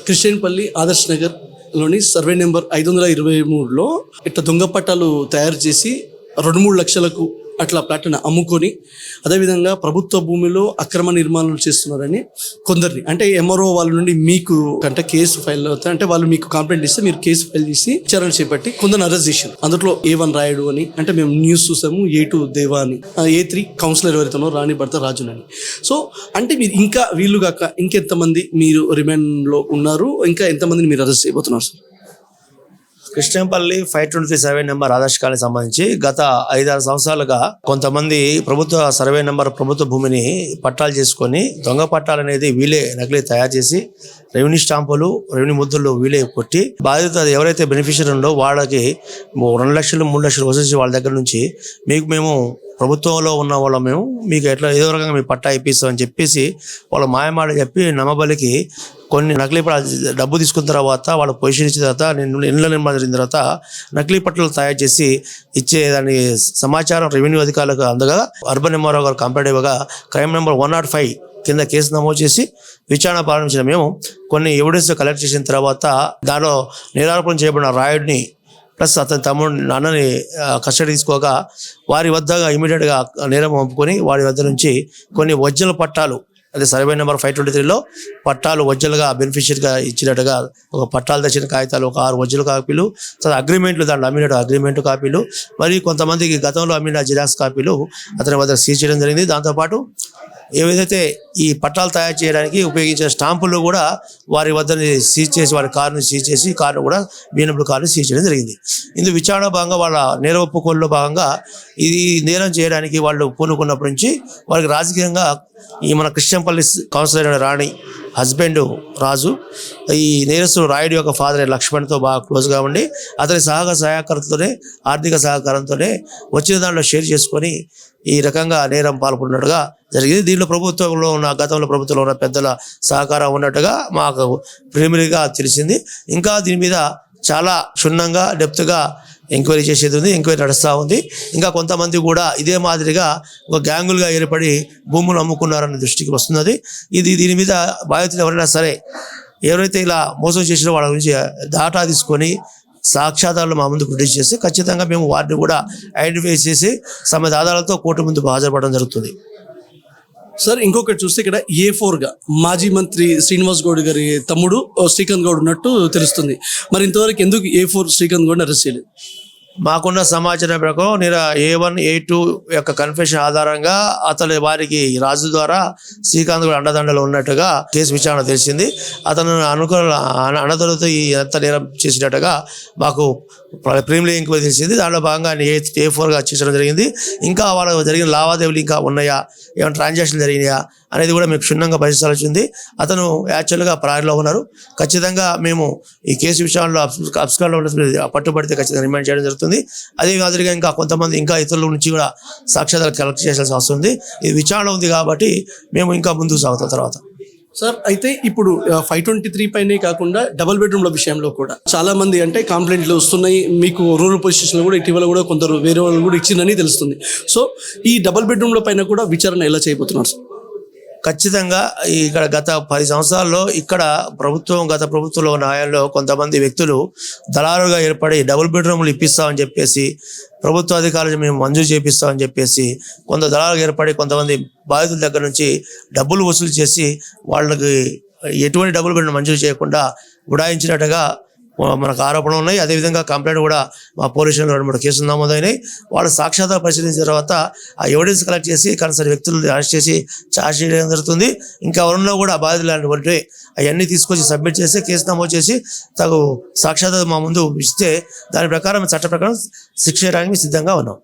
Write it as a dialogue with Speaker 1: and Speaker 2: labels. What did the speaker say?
Speaker 1: క్రిస్టియన్పల్లి ఆదర్శ్ నగర్లోని survey number ఐదు వందల ఇరవై మూడులో ఇట్లా దొంగ పట్టాలు తయారు చేసి రెండు మూడు లక్షలకు అట్లా ప్లాట్ను అమ్ముకొని అదేవిధంగా ప్రభుత్వ భూమిలో అక్రమ నిర్మాణాలు చేస్తున్నారని కొందరిని అంటే ఎంఆర్ఓ వాళ్ళ నుండి మీకు అంటే కేసు ఫైల్ అవుతాయి అంటే వాళ్ళు మీకు కంప్లైంట్ ఇస్తే మీరు కేసు ఫైల్ చేసి విచారణ చేపట్టి కొందరు అరెస్ట్ చేశారు. అందులో ఏ వన్ రాయుడు అని అంటే మేము న్యూస్ చూసాము ఏ టూ దేవా అని ఏ త్రీ కౌన్సిలర్ ఎవరైతేనో రాణి భర్త రాజున్ అని. సో అంటే మీరు ఇంకా వీళ్ళు కాక ఇంకెంతమంది మీరు రిమాండ్లో ఉన్నారు ఇంకా ఎంతమందిని మీరు అరెస్ట్ చేయబోతున్నారు sir?
Speaker 2: Krishnampalli five twenty survey number Adarsh colony సంబంధించి గత ఐదారు సంవత్సరాలుగా కొంతమంది ప్రభుత్వ సర్వే నెంబర్ ప్రభుత్వ భూమిని పట్టాలు చేసుకొని దొంగ పట్టాలు అనేది వీలే నకిలీ తయారు చేసి రెవెన్యూ స్టాంపులు రెవెన్యూ ముద్రలు వీలే కొట్టి బాధ్యత అది ఎవరైతే బెనిఫిషియర్ ఉందో వాళ్ళకి రెండు లక్షలు మూడు లక్షలు వసూసి వాళ్ళ దగ్గర నుంచి మీకు మేము ప్రభుత్వంలో ఉన్న వాళ్ళం మేము మీకు ఎట్లా ఏదో రకంగా మీ పట్టా ఇప్పిస్తాం అని చెప్పేసి వాళ్ళ మాయమాట చెప్పి నమ్మబలికి కొన్ని నకిలీ డబ్బు తీసుకున్న తర్వాత వాళ్ళ పొజిషన్ ఇచ్చిన తర్వాత నేను ఇండ్ల నిర్మాణం జరిగిన తర్వాత నకిలీ పట్టాలు తయారు చేసి ఇచ్చే దాని సమాచారం రెవెన్యూ అధికారులకు అందగా అర్బన్ ఎంఆర్ఓ గారు కంప్లైంట్ ఇవ్వగా crime number one not five కింద కేసు నమోదు చేసి విచారణ ప్రారంభించిన మేము కొన్ని ఎవిడెన్స్ కలెక్ట్ చేసిన తర్వాత దానిలో నిరారోపణ చేయబడిన రాయుడిని ప్లస్ అతని తమ్ముడు నాన్నని కస్టడీ తీసుకోగా వారి వద్దగా ఇమీడియట్గా నేరం పంపుకొని వారి వద్ద నుంచి కొన్ని వజ్జల పట్టాలు అదే సర్వే నెంబర్ ఫైవ్ ట్వంటీ త్రీలో పట్టాలు వజ్జలుగా బెనిఫిషియర్గా ఇచ్చినట్టుగా ఒక పట్టాలు తెచ్చిన కాగితాలు ఒక ఆరు వజ్జల కాపీలు తర్వాత అగ్రిమెంట్లు దాంట్లో అమ్మినట్టు అగ్రిమెంట్ కాపీలు మరియు కొంతమందికి గతంలో అమ్మిన జిరాక్స్ కాపీలు అతని వద్ద సీజ్ చేయడం జరిగింది. దాంతోపాటు ఏదైతే ఈ పట్టాలు తయారు చేయడానికి ఉపయోగించిన స్టాంపులు కూడా వారి వద్దని సీజ్ చేసి వారి కారుని సీజ్ చేసి కారు కూడా బీనప్పుడు కారుని సీజ్ చేయడం జరిగింది. ఇందుకు విచారణ భాగంగా వాళ్ళ నేర ఒప్పుకోల్లో భాగంగా ఇది నేరం చేయడానికి వాళ్ళు పూనుకున్నప్పటి నుంచి వారికి రాజకీయంగా ఈ మన కృష్ణంపల్లి కౌన్సిలర్ అయిన రాణి హస్బెండ్ రాజు ఈ నేరస్తుడు రాయుడు యొక్క ఫాదర్ లక్ష్మణ్తో బాగా క్లోజ్గా ఉండి అతని సహక సహకారంతోనే ఆర్థిక సహకారంతోనే వచ్చిన దాంట్లో షేర్ చేసుకొని ఈ రకంగా నేరం పాల్గొన్నట్టుగా జరిగింది. దీనిలో ప్రభుత్వంలో ఉన్న గతంలో ప్రభుత్వంలో ఉన్న పెద్దల సహకారం ఉన్నట్టుగా మాకు ప్రిలిమినరీగా తెలిసింది. ఇంకా దీని మీద చాలా క్షుణ్ణంగా డెప్త్గా ఎంక్వైరీ చేసేది ఉంది ఎంక్వైరీ నడుస్తూ ఉంది. ఇంకా కొంతమంది కూడా ఇదే మాదిరిగా ఒక గ్యాంగులుగా ఏర్పడి భూములు అమ్ముకున్నారన్న దృష్టికి వస్తున్నది. ఇది దీని మీద బాధితులు ఎవరైనా సరే ఎవరైతే ఇలా మోసం చేసిన వాళ్ళ గురించి డాటా తీసుకొని సాక్ష్యాధారాలు మా ముందు ప్రొడ్యూస్ చేసి ఖచ్చితంగా మేము వారిని కూడా ఐడెంటిఫై చేసి సమయ ఆధారాలతో కోర్టు ముందు హాజరుపడడం జరుగుతుంది.
Speaker 1: సార్ ఇంకొకటి చూస్తే ఇక్కడ ఏ గా మాజీ మంత్రి శ్రీనివాస్ గౌడ్ గారి తమ్ముడు ఓ, శ్రీకాంత్ గౌడ్ ఉన్నట్టు తెలుస్తుంది. మరి ఇంతవరకు ఎందుకు A four Srikanth Goud arrest చేయలేదు?
Speaker 2: మాకున్న సమాచారం ప్రకారం నేను ఏ వన్ ఏ టూ యొక్క కన్ఫెషన్ ఆధారంగా అతని వారికి రాజు ద్వారా శ్రీకాంత్ కూడా అండదండలు ఉన్నట్టుగా కేసు విచారణ తెలిసింది. అతను అనుకూల అన్నదలతో ఈ ఎంత నేరం చేసినట్టుగా మాకు ప్రీమియర్ ఎంక్వైరీ తెలిసింది దాంట్లో భాగంగా ఏ ఏ ఫోర్గా చేసడం జరిగింది. ఇంకా వాళ్ళ జరిగిన లావాదేవీలు ఇంకా ఉన్నాయా? ఏమైనా ట్రాన్సాక్షన్ జరిగినాయా? అనేది కూడా మీకు క్షుణ్ణంగా పరిశీలించింది అతను యాక్చువల్గా ప్రారిలో ఉన్నారు. ఖచ్చితంగా మేము ఈ కేసు విషయంలో అబ్స్కాల్లో పట్టుబడితే ఖచ్చితంగా రిమాండ్ చేయడం జరుగుతుంది. అదే మాదిరిగా ఇంకా కొంతమంది ఇంకా ఇతరుల నుంచి కూడా సాక్ష్యాధారాలు కలెక్ట్ చేయాల్సిన అవసరం ఉంది. ఇది విచారణ ఉంది కాబట్టి మేము ఇంకా ముందుకు సాగుతాం తర్వాత.
Speaker 1: సార్ అయితే ఇప్పుడు ఫైవ్ ట్వంటీ త్రీ పైనే కాకుండా డబుల్ బెడ్రూమ్ల విషయంలో కూడా. చాలా మంది అంటే కంప్లైంట్లు వస్తున్నాయి మీకు రూరల్ పొజిషన్లో కూడా ఇటీవల కూడా కొందరు వేరే వాళ్ళు కూడా ఇచ్చిందని తెలుస్తుంది. సో ఈ డబుల్ బెడ్రూమ్ల పైన కూడా విచారణ ఎలా చేయబోతున్నారు సార్?
Speaker 2: ఖచ్చితంగా ఇక్కడ గత పది సంవత్సరాల్లో ఇక్కడ ప్రభుత్వం గత ప్రభుత్వంలో ఉన్న హయాంలో కొంతమంది వ్యక్తులు దళారుగా ఏర్పడి డబుల్ బెడ్రూమ్లు ఇప్పిస్తామని చెప్పేసి ప్రభుత్వ అధికారులు మేము మంజూరు చేపిస్తామని చెప్పేసి కొంత దళారుగా ఏర్పడి కొంతమంది బాధితుల దగ్గర నుంచి డబ్బులు వసూలు చేసి వాళ్ళకి ఎటువంటి డబ్బులు బెడ్రూమ్ మంజూరు చేయకుండా ఉడాయించినట్టుగా మనకు ఆరోపణలు ఉన్నాయి. అదేవిధంగా కంప్లైంట్ కూడా మా పోలీసులు రెండు మూడు కేసులు నమోదైనాయి. వాళ్ళు సాక్ష్యాధార పరిశీలించిన తర్వాత ఆ ఎవిడెన్స్ కలెక్ట్ చేసి కన్సర్న్ వ్యక్తులు అరెస్ట్ చేసి ఛార్జ్ చేయడం జరుగుతుంది. ఇంకా ఎవరున్నా కూడా బాధితులు లాంటి అవన్నీ తీసుకొచ్చి సబ్మిట్ చేసి కేసు నమోదు చేసి తగు సాక్ష్యాధారం మా ముందు ఇస్తే దాని ప్రకారం చట్ట ప్రకారం శిక్ష చేయడానికి సిద్ధంగా ఉన్నాం.